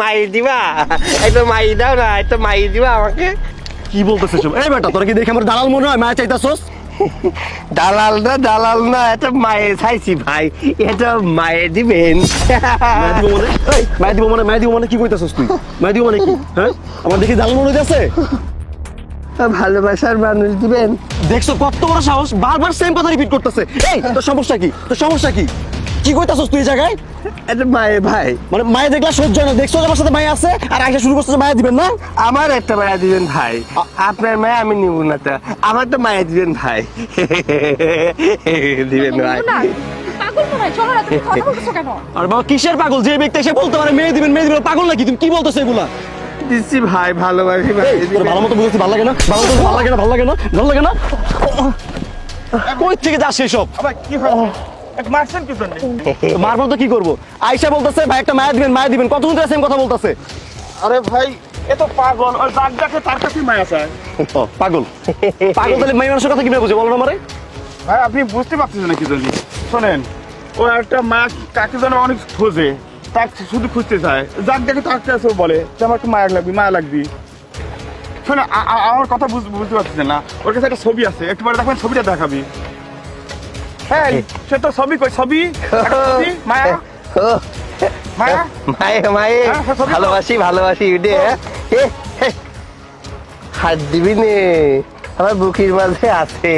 মাই দিবা মাই দাও না মাই দিবা আমাকে। কি বলতেছে সব? এই বেটা তোরা কি দেখে আমার দালাল মনে হয়? মায়া চাইতাছস? দালাল না দালাল না এটা মায়ে চাইছি ভাই এটা মায়ে দিবেন। মায়া দিব মানে? মায়া দিব মানে দিব মানে কি কইতাছস তুই? মায়া দিব মানে কি? হ্যাঁ? আমার দেখি দালাল মনে হইতাছে? ভালোবাসার মানুষ দিবেন। দেখছ কত বড় সাহস? বারবার সেম কথা রিপিট করতেছে। এই তোর সমস্যা কি? তোর সমস্যা কি? কি কইতাছস তুই এই জায়গায়? এটা মায়ে ভাই। মানে মায়ে দেখলা সহ্য না। দেখছ আমার সাথে মায়ে আছে? আর আগে শুরু করছে যে দিবেন না? আমার একটা মায়া দিবেন ভাই। আপনার মায়া আমি নিব না তো। আমার তো মায়া দিবেন ভাই। দিবেন ভাই। না পাগল চলো না তুমি কথা বলতেছো কেন? আর বাবা কিসের পাগল? যে ব্যক্তি এসে বলতে পারে মেয়ে দিবেন মেয়ে দিবেন পাগল নাকি তুমি? কি বলতো এগুলা? দিচ্ছি ভাই ভালোবাসি ভাই। তোর ভালো মতো বুঝেছি ভালো লাগে না? ভালো মতো ভালো লাগে না ভালো লাগে না? ভালো লাগে না? কই থেকে যাস এসব? কি হয়? মারছেন কি জন্য? মারবো তো কি করব? আয়সা বলতেছে ভাই একটা মায়া দিবেন মায়া দিবেন। কতক্ষণ ধরে সেম কথা বলতেছে? আরে ভাই এ তো পাগল ওই দাগ দেখে তার কাছেই মায়া চায়। পাগল। পাগল তাহলে মেয়ে মানুষের কথা কীভাবে বুঝে? বলো না আমারে। ভাই আপনি বুঝতে পারছেন না কি জন্য? শোনেন ও একটা মা কাকে যেন অনেক খোঁজে তাকে শুধু খুঁজতে চায়। দেখে তার কাছে বলে যে আমার একটু মায়া লাগবি মায়া লাগবি। শোনে আমার কথা বুঝ- বুঝতে পারছেন না। ওর কাছে একটা ছবি আছে একটু পরে দেখবেন ছবিটা দেখাবি। হ্যাঁ সে তো ছবি কই ছবি? মায়া? মায়া? মায়ে মায়ে। হ্যাঁ। ভালোবাসি ভালোবাসি উঠে। হাত দিবি নে। আমার বুকির মাঝে আছে।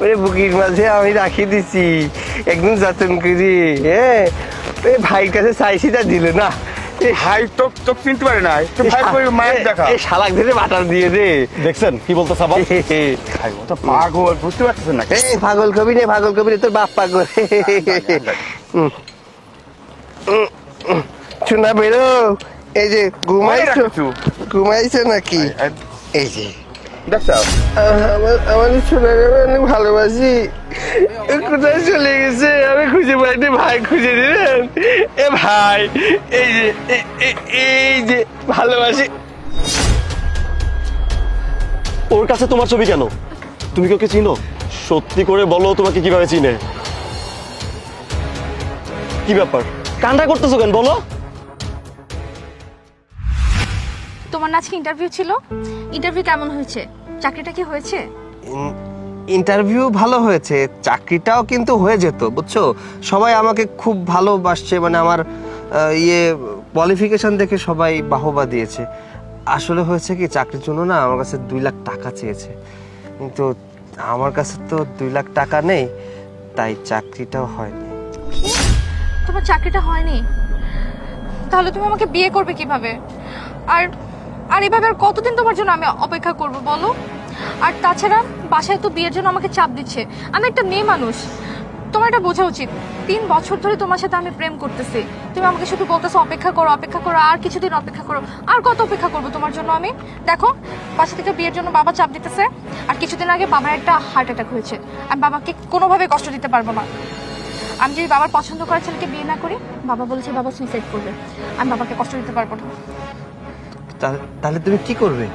ওরে বুকির মাঝে আমি রাখি দিছি। একদম যত্ন করি হ্যাঁ ভাইয়ের কাছে চাইছি তা দিল না। এই ভাই তো তোকে চিনতে পারে না। তো ভাই কই মায়ের দেখা। এই শালাক ধরে বাটার দিয়ে দে। দেখছেন কি বলতেছে আবার ভাই ও তো পাগল বুঝতে পারছেন না এই পাগল কবি নে পাগল কবি নে তোর বাপ পাগল। হুম। উম, উম, শোনা বেরো। এই যে ঘুমাইছো? ঘুমাইছো নাকি? এই যে। আমার আমার ভালোবাসি। কোথায় চলে গেছে? আমি খুঁজে পাইনি ভাই খুঁজে দিলেন? এ ভাই এই যে এই যে ভালোবাসি। ওর কাছে তোমার ছবি কেন? তুমি কি ওকে চিনো? সত্যি করে বলো তোমাকে কীভাবে চিনে। কি ব্যাপার? কান্না করতেছো কেন? বলো। তোমার না আজকে ইন্টারভিউ ছিল? ইন্টারভিউ কেমন হয়েছে? চাকরিটা কি হয়েছে? ইন্টারভিউ ভালো হয়েছে, চাকরিটাও কিন্তু হয়ে যেত, বুঝছ? সবাই আমাকে খুব ভালোবাসছে মানে আমার ইয়ে কোয়ালিফিকেশন দেখে সবাই বাহবা দিয়েছে। আসলে হয়েছে কি, চাকরির জন্য না আমার কাছে দুই লাখ টাকা চেয়েছে। কিন্তু আমার কাছে তো দুই লাখ টাকা নেই, তাই চাকরিটাও হয়নি। তোমার চাকরিটা হয়নি? তাহলে তুমি আমাকে বিয়ে করবে কীভাবে? আর আর এভাবে আর কতদিন তোমার জন্য আমি অপেক্ষা করব, বলো? আর তাছাড়া বাসায় তো বিয়ের জন্য আমাকে চাপ দিচ্ছে। আমি একটা মেয়ে মানুষ। তোমার এটা বোঝা উচিত। তিন বছর ধরে তোমার সাথে আমি প্রেম করতেছি। তুমি আমাকে শুধু বলতেছো, অপেক্ষা করো অপেক্ষা করো, আর কিছুদিন অপেক্ষা করো। আর কত অপেক্ষা করব তোমার জন্য আমি? দেখো, বাসা থেকে বিয়ের জন্য বাবা চাপ দিতেছে। আর কিছুদিন আগে বাবার একটা হার্ট অ্যাটাক হয়েছে। আমি বাবাকে কোনোভাবে কষ্ট দিতে পারব না। আমি যদি বাবার পছন্দ করা ছেলেকে বিয়ে না করি, বাবা বলেছে বাবা সুইসাইড করবে। আমি বাবাকে কষ্ট দিতে পারব না। তাহলে তুমি কি করবে?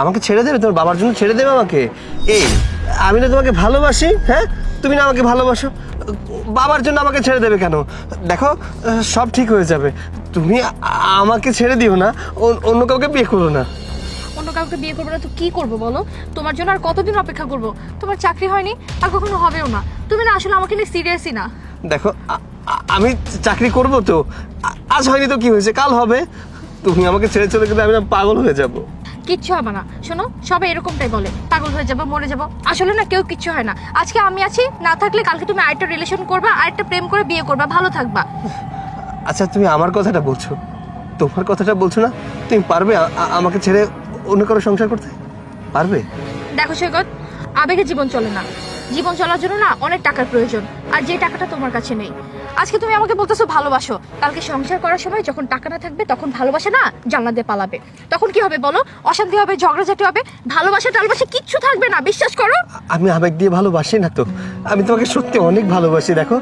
আমাকে ছেড়ে দেবে? তোমার বাবার জন্য ছেড়ে দেবে আমাকে? এই আমি না তোমাকে ভালোবাসি হ্যাঁ? তুমি না আমাকে ভালোবাসো। বাবার জন্য আমাকে ছেড়ে দেবে কেন? দেখো সব ঠিক হয়ে যাবে। তুমি আমাকে ছেড়ে দিও না অন্য- কাউকে বিয়ে করো না। অন্য কাউকে বিয়ে করব না তো কি করব বলো? তোমার জন্য আর কতদিন অপেক্ষা করব? তোমার চাকরি হয়নি আর কখনো হবেও না। তুমি না আসলে আমাকে নিয়ে সিরিয়াসই না। দেখো আমি চাকরি করব তো। আজ হয়নি তো কি হয়েছে? কাল হবে। তুমি আমাকে ছেড়ে চলে গেলে আমি না পাগল হয়ে যাব। কিচ্ছু হবে না। শোনো সবাই এরকমটাই বলে। পাগল হয়ে যাব মরে যাব। আসলে না কেউ কিচ্ছু হয় না। আজকে আমি আছি না থাকলে কালকে তুমি আরেকটা রিলেশন করবা আরেকটা প্রেম করে বিয়ে করবা ভালো থাকবা। আচ্ছা তুমি আমার কথাটা বলছো। তোমার কথাটা বলছো না তুমি পারবে আমাকে ছেড়ে অন্য কারও সংসার করতে? পারবে? দেখো সৈকত আবেগে জীবন চলে না। জীবন চলার জন্য না অনেক টাকার প্রয়োজন আর যে টাকাটা তোমার কাছে নেই। আজকে তুমি আমাকে বলতেছো ভালোবাসো। কালকে সংসার করার সময় যখন টাকা না থাকবে, তখন ভালোবাসা না জানলা দিয়ে পালাবে। তখন কি হবে বলো? অশান্তি হবে, ঝগড়াঝাটি হবে, ভালোবাসা টালবাসা কিচ্ছু থাকবে না, বিশ্বাস করো। আমি আবেগ দিয়ে ভালোবাসি না তো। আমি তোমাকে সত্যি অনেক ভালোবাসি, দেখো।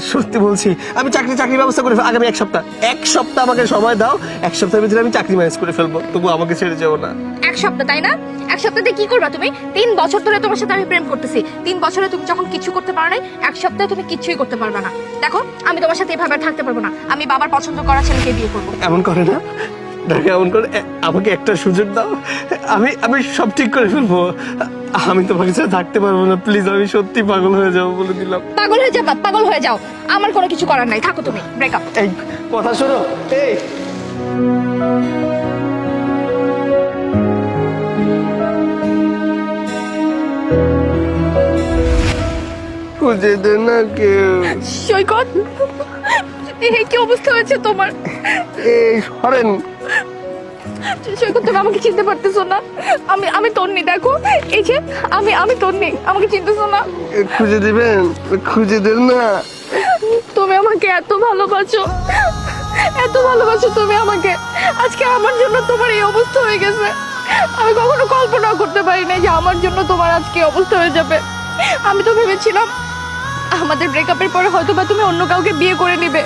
সত্যি বলছি আমি চাকরি চাকরি ব্যবস্থা করে আগামী এক সপ্তাহ। এক সপ্তাহ আমাকে সময় দাও এক সপ্তাহের ভিতরে আমি চাকরি ম্যানেজ করে ফেলব। তবু আমাকে ছেড়ে যাব না। এক সপ্তাহ তাই না? এক সপ্তাহে কি করবা তুমি? তিন বছর ধরে তোমার সাথে আমি প্রেম করতেছি। তিন বছরে তুমি যখন কিছু করতে পারো নাই এক সপ্তাহে তুমি কিছুই করতে পারবে না। দেখো আমি তোমার সাথে এভাবে থাকতে পারব না। আমি বাবার পছন্দ করা ছেলেকে বিয়ে করব। এমন করে না? দেখো এমন করে আমাকে একটা সুযোগ দাও। আমি আমি সব ঠিক করে ফেলব। আমি তোমাকে সাথে থাকতে পারব না। প্লিজ আমি সত্যি পাগল হয়ে যাব বলে দিলাম। পাগল হয়ে যাবা পাগল হয়ে যাও। আমার কোনো কিছু করার নাই। থাকো তুমি ব্রেকআপ এই কথা শোনো। এই। খুঁজে দে না কেউ। সৈকত এই কি অবস্থা হয়েছে তোমার? এই সরেন। সৈকত তুমি আমাকে চিনতে পারতেছো না। আমি আমি তন্নি দেখো। এই যে আমি আমি তন্নি আমাকে চিনতেছো না। খুঁজে দিবেন? খুঁজে দেন না। তুমি আমাকে এত ভালোবাসো। এত ভালোবাসো তুমি আমাকে। আজকে আমার জন্য তোমার এই অবস্থা হয়ে গেছে। আমি কখনো কল্পনা করতে পারি না যে আমার জন্য তোমার আজকে অবস্থা হয়ে যাবে। আমি তো ভেবেছিলাম আমাদের ব্রেকআপের পরে হয়তো বা তুমি অন্য কাউকে বিয়ে করে নিবে।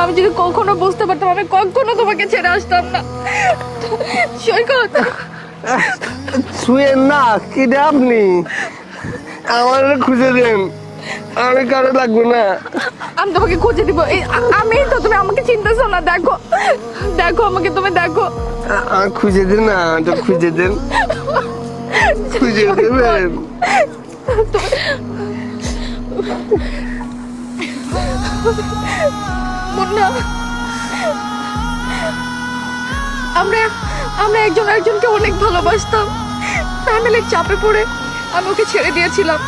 আমি যদি কখনো বুঝতে পারতাম আমি কখনো তোমাকে ছেড়ে আসতাম না। সৈকত। শুয়েন না কি রে আপনি আমার খুঁজে দেন। আমি কারও লাগবো না। আমি তোমাকে খুঁজে দিব। আমি তো তুমি আমাকে চিনতেছো না দেখো। দেখো আমাকে তুমি দেখো। খুঁজে দেন না এটা খুঁজে দেন। খুঁজে দেবেন। মুন্না। আমরা আমরা একজন একজনকে অনেক ভালোবাসতাম। ফ্যামিলির চাপে পড়ে আমি ওকে ছেড়ে দিয়েছিলাম।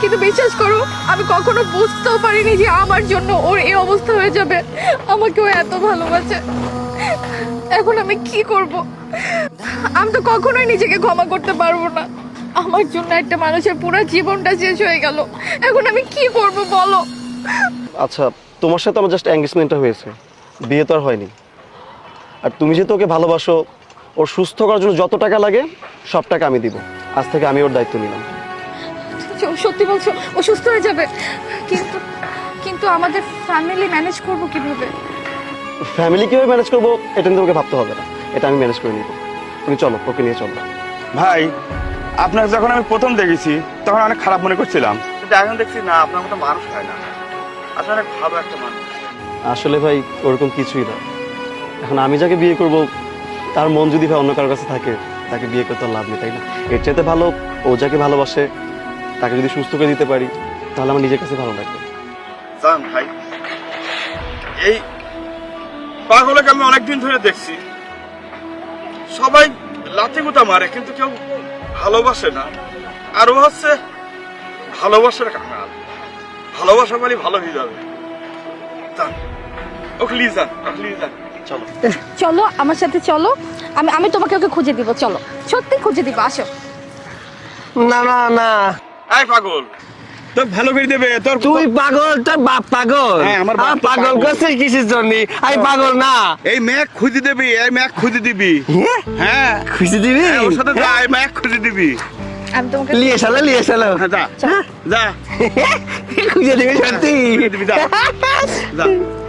কিন্তু বিশ্বাস করো, আমি কখনো বুঝতেও পারিনি যে আমার জন্য ওর এই অবস্থা হয়ে যাবে। আমাকে ও এত ভালোবাসে। এখন আমি কি করব? আমি তো কখনোই নিজেকে ক্ষমা করতে পারব না। আমার জন্য একটা মানুষের পুরো জীবনটা শেষ হয়ে গেল। এখন আমি কি করব বলো? আচ্ছা তোমার সাথে আমার জাস্ট এঙ্গেজমেন্টটা হয়েছে। বিয়ে তো আর হয়নি। আর তুমি যেহেতু ওকে ভালোবাসো ওর সুস্থ করার জন্য যত টাকা লাগে সব টাকা আমি দিব। আজ থেকে আমি ওর দায়িত্ব নিলাম। সত্যি বলছো ও সুস্থ হয়ে যাবে। কিন্তু কিন্তু আমাদের ফ্যামিলি ম্যানেজ করব কীভাবে? ফ্যামিলি কীভাবে ম্যানেজ করব এটা নিয়ে তোমাকে ভাবতে হবে না। এটা আমি ম্যানেজ করে নিব। তুমি চলো ওকে নিয়ে চলো। ভাই আপনাকে যখন আমি প্রথম দেখেছি তখন অনেক খারাপ মনে করছিলাম। কিন্তু এখন দেখছি না আপনার মতো মানুষ হয় না। আসলে ভালো একটা মানুষ। আসলে ভাই ওরকম কিছুই না। এখন আমি যাকে বিয়ে করব তার মন যদি ভাই অন্য কারোর কাছে থাকে তাকে বিয়ে করতে লাভ নেই তাই না? এর চাইতে ভালো ও যাকে ভালোবাসে তাকে যদি সুস্থ করে দিতে পারি তাহলে আমার নিজের কাছে ভালো লাগবে। জান ভাই এই পাগলকে আমি অনেকদিন ধরে দেখছি। সবাই লাথি গুতা মারে কিন্তু কেউ ভালোবাসে না। আর ও হচ্ছে ভালোবাসার কাঙাল। ভালোবাসা মানে ভালো হয়ে যাবে। যান। যান চলো। চলো আমার সাথে চলো। আমি আমি তোমাকে ওকে খুঁজে দিব চলো। সত্যি খুঁজে দিব আসো। না না না। এই পাগল। তোর ভালো করে দেবে তোর তুই পাগল তোর বাপ পাগল। হ্যাঁ, আমার বাপ পাগল। করছিস কিসের জন্য? আমি পাগল না। এই ম্যাক খুঁজে দিবি এই ম্যাক খুঁজে দিবি। হ্যাঁ? হ্যাঁ। খুশি দিবি? হ্যাঁ, ওর সাথে যা এই ম্যাক খুঁজে দিবি। আমি তোমাকে লিয়ে সালো লিয়ে সালো হ্যাঁ যা। যা। খুঁজে দিবি সত্যি। যা।